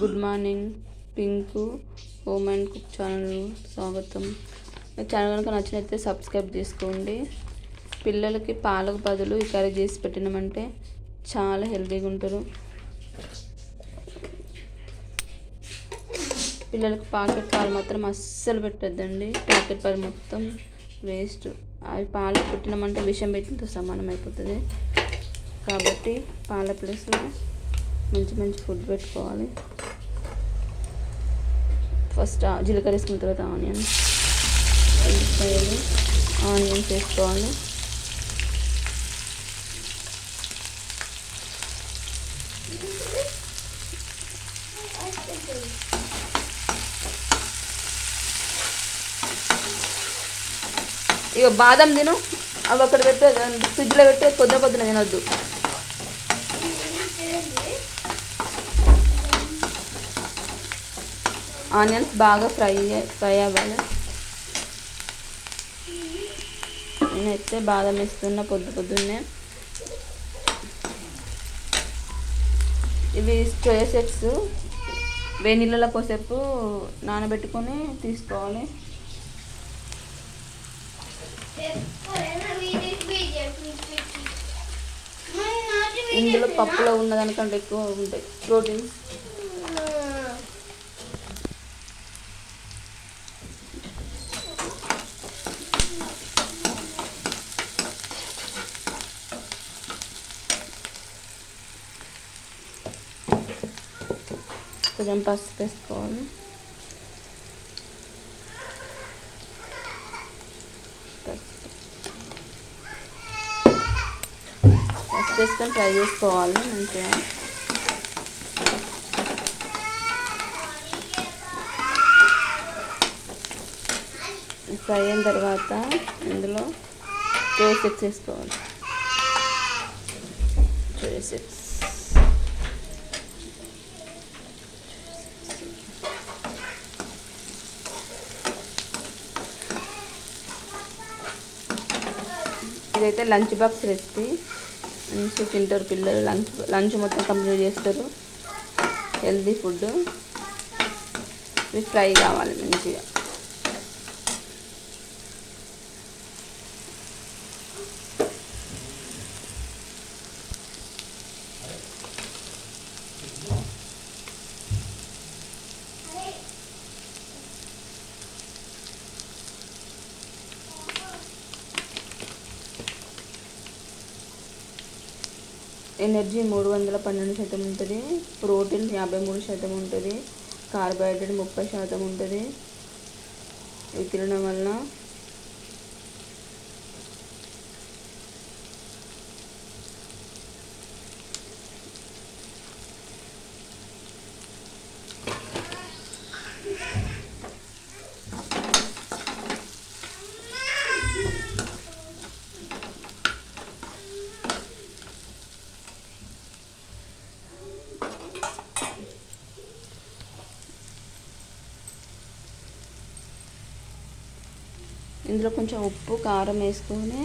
Good morning. Pink home and cook channel స్వాగతం. Channel కనుక నచ్చినైతే సబ్స్క్రైబ్ చేసుకోండి. పిల్లలకి పాలకు బదులు ఈ కర్రీ చేసి పెట్టినామంటే చాలా హెల్తీగా ఉంటారు. పిల్లలకి పాకెట్ పాలు మాత్రం అస్సలు పెట్టద్దండి. ప్యాకెట్ పాలు మొత్తం వేస్ట్. అవి పాలు పెట్టినామంటే విషం పెట్టినతో సమానం అయిపోతుంది. కాబట్టి పాల ప్లేస్లో మంచి మంచి ఫుడ్ పెట్టుకోవాలి. ఫస్ట్ జీలకర్ర వేసుకున్న తర్వాత ఆనియన్. ఎల్లిపాయలు ఆనియన్స్ వేసుకోవాలి. ఇక బాదం తిను. అవి అక్కడ పెట్టే ఫ్రిడ్జ్లో పెట్టే పొద్దున పొద్దున తినొద్దు. ఆనియన్స్ బాగా ఫ్రై ఫ్రై అవ్వాలి. నేనైతే బాదం వేస్తున్న పొద్దు పొద్దున్నే. ఇవి సోయా సెట్స్ వేడి నీళ్ళలో కోసేపు నానబెట్టుకొని తీసుకోవాలి. ఇందులో పప్పులో ఉన్నదానికంటే ఎక్కువ ఉంటాయి. ప్రోటీన్స్. కొంచెం పసుపు వేసుకోవాలి పసుపు వేసుకొని ఫ్రై చేసుకోవాలి మంచిగా ఫ్రై అయిన తర్వాత ఇందులో టోసెట్స్ వేసుకోవాలి టోసెట్స్ ఇదైతే లంచ్ బాక్స్ రెసిపీ. మంచి తింటారు పిల్లలు. లంచ్ లంచ్ మొత్తం కంప్లీట్ చేస్తారు. Healthy food. ఫ్రై కావాలి మంచిగా. ఎనర్జీ మూడు వందల పన్నెండు శాతం ఉంటుంది. ప్రోటీన్ యాభై మూడు శాతం ఉంటుంది. కార్బోహైడ్రేట్ ముప్పై శాతం ఉంటుంది. ఇవి తినడం ఇందులో కొంచెం ఉప్పు కారం వేసుకొని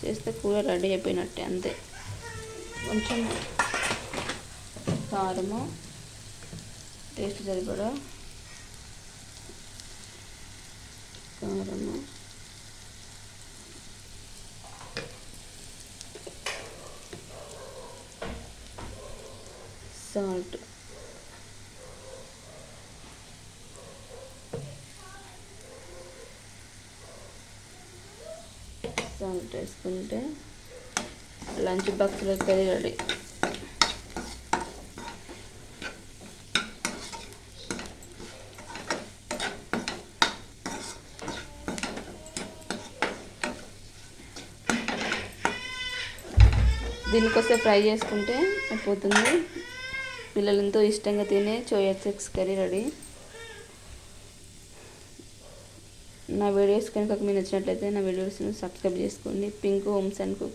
చేస్తే కూర రెడీ అయిపోయినట్టే అంతే. కొంచెం కారము టేస్ట్ సరిపడా కారము. సాల్ట్. సాల్ట్ వేసుకుంటే లంచ్ బాక్స్లో కర్రీ రెడీ. దీనికోసం ఫ్రై చేసుకుంటే అయిపోతుంది. పిల్లలు ఎంతో ఇష్టంగా తినే చోయా చిక్స్ కర్రీ రెడీ. ना वीडियो कच्चे अच्छा ना वीडियो सब्सक्रेबा पिंक होम्स अं कु